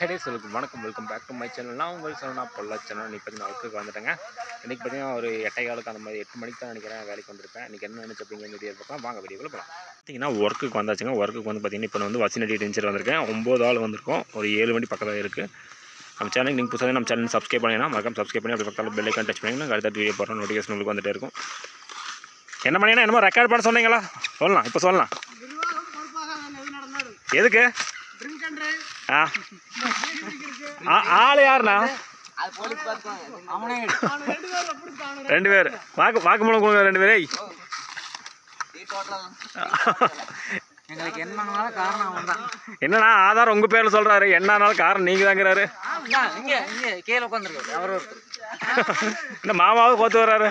ஹெடே சொல்லுக்கு வணக்கம் welcome back to my channel. நான் உங்கள் சொன்னா பொல்லா சேனல். இன்றைக்கி பார்த்தீங்கன்னா ஒர்க்குக்கு வந்துட்டேங்க இன்றைக்கி பார்த்தீங்கன்னா ஒரு எட்டை காலுக்கு அந்த மாதிரி எட்டு மணிக்கு தான் நினைக்கிறேன் வேலைக்கு வந்திருப்பேன். இன்றைக்கி என்ன நினச்சி அப்படிங்கிற வீடியோ பார்க்கலாம். வாங்க வீடியோவில் போகலாம் பார்த்தீங்கன்னா ஒர்க்குக்கு வந்தாச்சுங்க. ஒர்க்குக்கு வந்து பார்த்தீங்கன்னா இப்போ நான் வந்து வசினடி டென்ச்சர் வந்திருக்கேன். ஒம்பது ஆள் வந்திருக்கோம். ஒரு ஏழு மணி பக்கத்தில் இருக்குது நம்ம சேனலுக்கு நீங்கள் புதுசாக நம்ம சேனல் சப்ஸ்கிரைப் பண்ணிங்கன்னா மறக்காம சப்ஸ்கிரைப் பண்ணி அப்படி பக்கத்தில் பெல் ஐக்கான் டச் பண்ணிங்கன்னா அடுத்த வீடியோ போடுற நோட்டிஃபிகேஷன் உங்களுக்கு வந்துட்டே இருக்கும். என்ன பண்ணினா என்னமோ ரெக்கார்ட் பண்ண சொன்னீங்களா? சொல்லலாம். இப்போ சொல்லலாம். நான் எதுக்கு? ஆள் யாருண்ணா? ரெண்டு பேர். வாக்கு வாக்குமூலம் கொடுங்க ரெண்டு பேரை. எங்களுக்கு என்னன்னாலும் காரணம் அவன் தான் என்னண்ணா ஆதாரம் உங்கள் பேரில் சொல்கிறாரு என்னன்னாலும் காரணம் நீங்கள் தாங்கிறாரு இங்க இங்க கீழே உட்காந்துருக்கு அவர் இந்த மாமாவும் கோத்து வர்றாரு.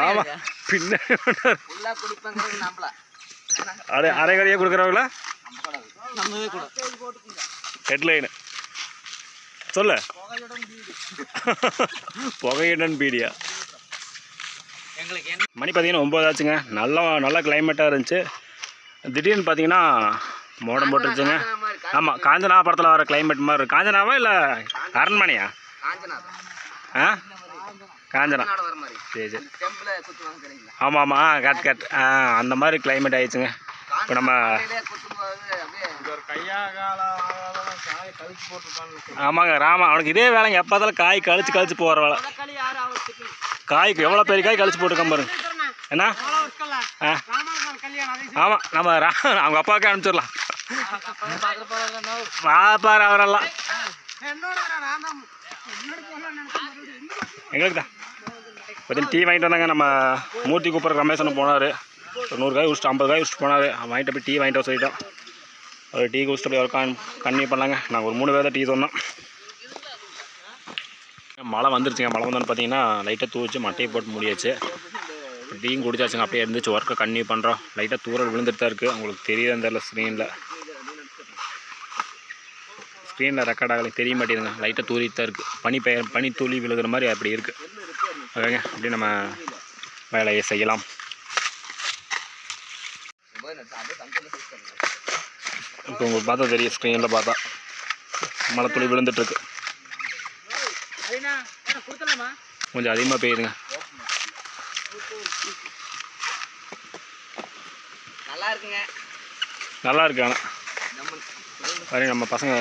மாமா குடிப்பாங்கிறது நம்பல அரை அரைகரையே கொடுக்குறவங்களா? நம்பவே கூட ஹெட்லைனு சொல்லு. புகையுடன் பீடியா? மணி பார்த்தீங்கன்னா ஒம்பது ஆச்சுங்க. நல்லா நல்ல கிளைமேட்டாக இருந்துச்சு. திடீர்னு பார்த்தீங்கன்னா மோடம் போட்டுருச்சுங்க. ஆமாம் காஞ்சனா. படத்தில் வர கிளைமேட் மாதிரி இருக்கு. காஞ்சனாவா இல்லை அரண்மனையா? காஞ்சனா ஆ? காஞ்சனா வர மாதிரி. சரி சரி. ஆமாம் ஆமாம் ஆ கட் கட் ஆ அந்த மாதிரி கிளைமேட் ஆயிடுச்சுங்க. இப்போ நம்ம குத்தும்போது அப்படியே ஒரு கையா காய் கழிச்சு போட்டுருப்பாங்க ஆமாங்க ராமா அவனுக்கு இதே வேலைங்க. எப்போதாலும் காய் கழிச்சு கழிச்சு போகிற வேலை. காய்க்கு எவ்வளோ பெரிய காய் கழிச்சு போட்டுருக்கான் பாருங்க என்ன? ஆ. ஆமாம் நம்ம ரா அவங்க அப்பாவுக்கு அனுப்பிச்சிடலாம். பார்க்க அவரெல்லாம். எங்களுக்கு தான் டீ வாங்கிட்டு வந்தாங்க நம்ம மூர்த்தி கூப்பிட்ற ரமேஷன் போனார். நூறு காய் குடிச்சிட்டு ஐம்பது காய் விஷ்ட்டு போனார். அவன் வாங்கிட்டு போய் டீ வாங்கிட்டு வர சொல்லிட்டோம் ஒரு டீ குடிச்சிட்டு போய் ஒரு கண்ணி பண்ணாங்க நாங்கள் ஒரு மூணு பேர் தான் டீ சொன்னோம் மழை வந்துருச்சுங்க. மழை வந்தோன்னு பார்த்தீங்கன்னா லைட்டாக தூவிச்சு மட்டையை போட்டு முடியாச்சு. டீயும் குடிச்சாச்சுங்க. அப்படியே இருந்துச்சு. ஒர்க்கை கன்னியூ பண்ணுறோம் லைட்டாக தூரல் விழுந்துட்டு தான் இருக்குது உங்களுக்கு தெரியுது தெரியல ஸ்க்ரீனில் ஸ்க்ரீனில் ரெக்கார்ட் ஆகலை தெரிய மாட்டேங்குதுங்க. லைட்டாக தூரிட்டு தான் இருக்குது பனி பெயர் பனி தூளி விழுகிற மாதிரி அப்படி இருக்குது ஓகேங்க அப்படியே நம்ம வேலையை செய்யலாம். இப்போ உங்களுக்கு பார்த்தா தெரியும் ஸ்க்ரீனில் பார்த்தா. மழை துளி விழுந்துட்டுருக்கு. கொஞ்சம் அதிகமாக பெய்யுதுங்க. நல்லா இருக்குங்க. நல்லா இருக்கு ஆனால் சரி நம்ம பசங்க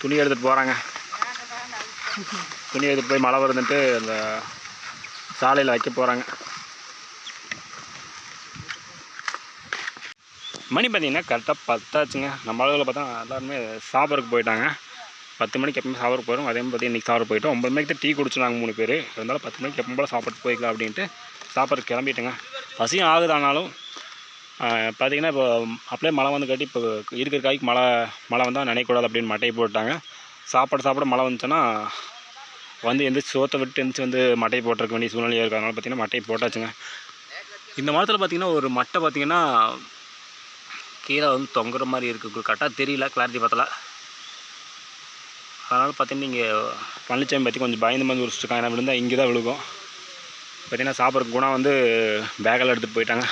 துணி எடுத்துகிட்டு போகிறாங்க துணி எடுத்துகிட்டு போய் மழை வருதுன்ட்டு அந்த சாலையில் வைக்க போகிறாங்க மணி பார்த்தீங்கன்னா கரெக்டாக பத்தாச்சுங்க. நம்ம அளவில் பார்த்தா எல்லாருமே சாப்பிட்றதுக்கு போயிட்டாங்க. பத்து மணிக்கு எப்பவுமே சாப்பிட போயிடும் அதே மாதிரி பார்த்தீங்கன்னா இன்றைக்கி சாப்பிட போயிட்டோம். ஒம்பது மணிக்கு தான் டீ குடிச்சோம் மூணு பேர். இருந்தாலும் பத்து மணிக்கு எப்போ போல சாப்பிட்டு போய்க்கலாம் அப்படின்ட்டு சாப்பிட்றதுக்கு கிளம்பிட்டேங்க. பசியும் ஆகுதானாலும் பார்த்திங்கன்னா இப்போ அப்படியே மழை வந்து கட்டி இப்போ இருக்கிற காய்க்கு மழை மழை வந்தால் நினைக்கூடாது அப்படின்னு மட்டையை போட்டாங்க சாப்பாடு சாப்பிட மழை வந்துச்சுன்னா வந்து எந்திரிச்சு சோத்தை விட்டு எந்திரிச்சு வந்து மட்டையை போட்டிருக்க வேண்டிய சூழ்நிலையாக இருக்கிறதுனால பார்த்திங்கன்னா பார்த்தீங்கன்னா மட்டையை போட்டாச்சுங்க. இந்த மரத்தில் பார்த்தீங்கன்னா ஒரு மட்டை பார்த்தீங்கன்னா கீழே வந்து தொங்குற மாதிரி இருக்குது கரெக்டாக தெரியல கிளாரிட்டி பார்த்தல அதனால் பார்த்தீங்கன்னா நீங்கள் பழனிச்சாமி பற்றி கொஞ்சம் பயந்து வந்து வச்சுருக்காங்க ஏன்னா விழுந்தால் இங்கே தான் விழுகும். பார்த்தீங்கன்னா சாப்பிட்ற குணம் வந்து பேக்கில் எடுத்துகிட்டு போயிட்டாங்க.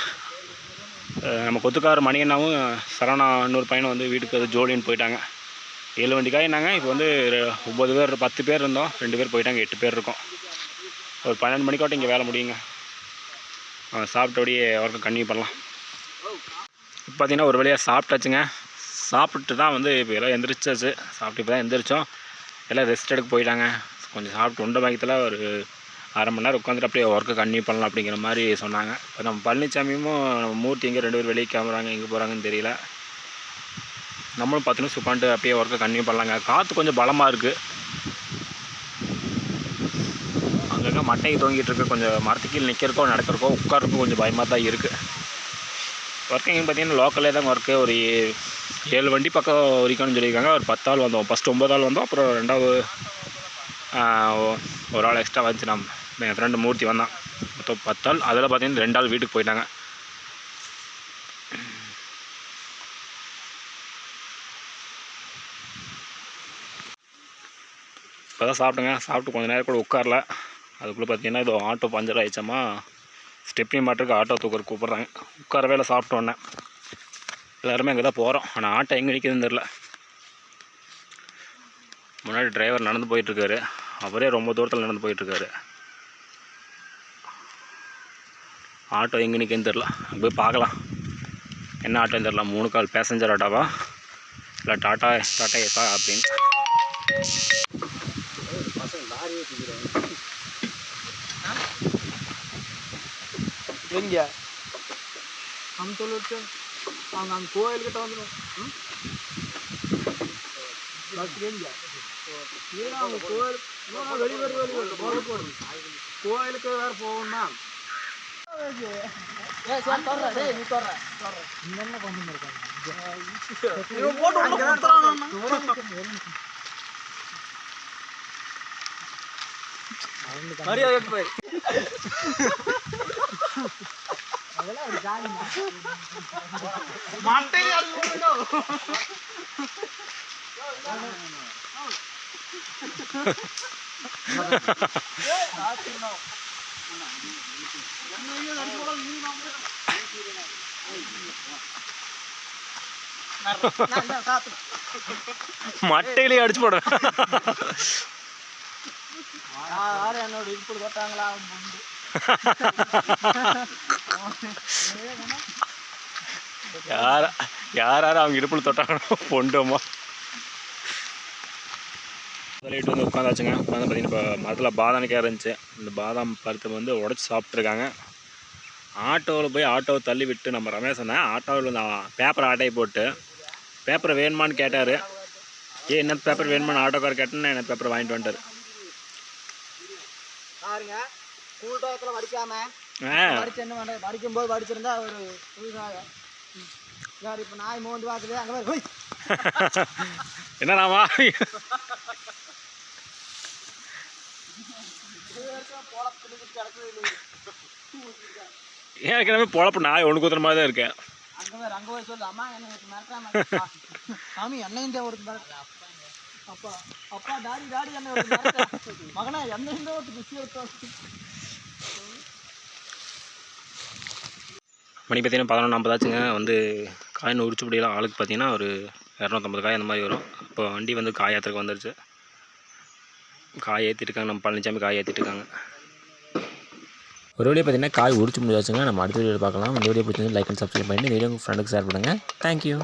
நம்ம கொத்துக்கார மணியண்ணாவும் சரவணா இன்னொரு பையனும் வந்து வீட்டுக்கு அது ஜோடின்னு போயிட்டாங்க. ஏழு வண்டி நாங்கள் இப்போ வந்து ஒம்பது பேர் பத்து பேர் இருந்தோம். ரெண்டு பேர் போயிட்டாங்க எட்டு பேர் இருக்கோம். ஒரு பன்னெண்டு மணிக்காட்டும் இங்கே வேலை முடியுங்க. சாப்பிட்டபடியே ஒர்க்கு கன்டினியூ பண்ணலாம். இப்போ ஒரு வழியாக சாப்பிட்டாச்சுங்க. சாப்பிட்டு தான் வந்து இப்போ எல்லாம் எந்திரிச்சாச்சு. சாப்பிட்டு இப்போ தான் எந்திரிச்சோம். எல்லாம் ரெஸ்ட் எடுக்க போயிட்டாங்க. கொஞ்சம் சாப்பிட்டு உண்ட பாக்கத்தில் ஒரு அரை மணி நேரம் உட்காந்துட்டு அப்படியே ஒர்க்கை கன்டினியூ பண்ணலாம் அப்படிங்கிற மாதிரி சொன்னாங்க. இப்போ நம்ம பழனிசாமியும் நம்ம மூர்த்தி எங்கே ரெண்டு பேர் வெளியே கிளம்புறாங்க எங்கே போகிறாங்கன்னு தெரியல. நம்மளும் பத்து நிமிஷம் அப்படியே ஒர்க்கை கன்டினியூ பண்ணலாங்க. காற்று கொஞ்சம் பலமாக இருக்குது அங்கங்கே மட்டைக்கு தொங்கிட்டு இருக்கு. கொஞ்சம் மரத்துக்கு கீழே நிற்கிறக்கோ நடக்கிறக்கோ உட்காரக்கோ கொஞ்சம் பயமாக தான் இருக்குது ஒர்க்கிங் பார்த்தீங்கன்னா லோக்கலே தான் ஒர்க்கு ஒரு ஏழு வண்டி பக்கம் வரைக்கும்னு சொல்லியிருக்காங்க. ஒரு பத்தாள் வந்தோம். ஃபஸ்ட்டு ஒம்பது ஆள் வந்தோம். அப்புறம் ரெண்டாவது ஒரு ஆள் எக்ஸ்ட்ரா வந்துச்சு. நம்ம என் ஃப்ரெண்டு மூர்த்தி வந்தான். மொத்தம் பத்தாள். அதில் பார்த்தீங்கன்னா ரெண்டு ஆள் வீட்டுக்கு போயிட்டாங்க. இப்போ தான் சாப்பிட்டுங்க. சாப்பிட்டு கொஞ்சம் நேரம் கூட உட்காரல. அதுக்குள்ளே பார்த்தீங்கன்னா இது ஆட்டோ பஞ்சர் ஆயிடுச்சாமா ஸ்டெப்னி மாட்டுக்கு ஆட்டோ தூக்கர் கூப்பிட்றாங்க. உட்கார வேலை சாப்பிட்டோன்னே எல்லாருமே அங்கே தான் போகிறோம் ஆனால் ஆட்டோ எங்கே நிற்கிதுன்னு தெரில முன்னாடி டிரைவர் நடந்து போயிட்டுருக்காரு. அவரே ரொம்ப தூரத்தில் நடந்து போயிட்டுருக்காரு. ஆட்டோ எங்கே நிற்குன்னு தெரில போய் பார்க்கலாம். என்ன ஆட்டோன்னு தெரில மூணு கால் பேசஞ்சர் ஆட்டோவா? இல்லை டாட்டா டாட்டா ஏசா அப்படின்னு. बन गया। हम तो लोग हम हम को एल के टाउन में बस बन गया ये हम को ना ना गली गली गली बोल को को एल के बार फ़ोन ना। ये सर कर रहा है नहीं कर कर रहा नहीं ना कौन मर गया ये वोट उनको करता ना Mario. மட்டையிலே அடிச்சு போடுறேன் யாரு என்னோட இப்படி தொட்டாங்களா யார் யார் யார் அவங்க இடுப்பில் தொட்டாங்களோ பொண்டோமா. சொல்லிட்டு வந்து உட்காந்தாச்சுங்க. உட்காந்து பார்த்தீங்கன்னா இப்போ மரத்தில் பாதாமிக்காய் இருந்துச்சு. இந்த பாதாம் பருத்தை வந்து உடச்சி சாப்பிட்ருக்காங்க ஆட்டோவில் போய் ஆட்டோவை தள்ளி விட்டு நம்ம ரமேஷனை ஆட்டோவில் வந்து பேப்பரை ஆட்டையை போட்டு பேப்பரை வேணுமான்னு கேட்டார். ஏ என்ன பேப்பர் வேணுமான்னு ஆட்டோக்கார் கேட்டேன்னு என்ன பேப்பர் வாங்கிட்டு வந்துட்டார். படிக்காம ஆ. படிச்சு என்ன பண்றது? படிக்கும் போது படிச்சிருந்தா ஒரு புதுசாக. யார் இப்போ நாய் மோந்து பார்க்குது அங்கே போய். போய் என்னடாமா ஏற்கனவே பொழப்பு நாய் ஒன்று குத்துற மாதிரி தான் இருக்கேன். அங்கே போய் அங்கே போய் சொல்லு. அம்மா என்ன சாமி என்னையும் தான் ஒரு அப்பா அப்பா டாடி டாடி என்ன மகனா என்னையும் தான் ஒரு குச்சி மணி பார்த்தீங்கன்னா பதினொன்று ஐம்பதாச்சுங்க. வந்து காயின் உரிச்சு பிடிக்கலாம் ஆளுக்கு பார்த்தீங்கன்னா ஒரு இரநூத்தம்பது காய் அந்த மாதிரி வரும். இப்போ வண்டி வந்து காய் ஏற்றுறதுக்கு வந்துருச்சு. காய் ஏற்றிட்டுருக்காங்க நம்ம பழனிசாமி காய் ஏற்றிட்டுருக்காங்க ஒரு வீடியோ பார்த்தீங்கன்னா காய் உரிச்சு முடிஞ்சாச்சுங்க. நம்ம அடுத்த வீடியோ பார்க்கலாம். இந்த வீடியோ பிடிச்சிருந்து லைக் அண்ட் சப்ஸ்கிரைப் பண்ணி வீடியோ உங்கள் ஃப்ரெண்டுக்கு ஷேர் பண்ணுங்கள் தேங்க்யூ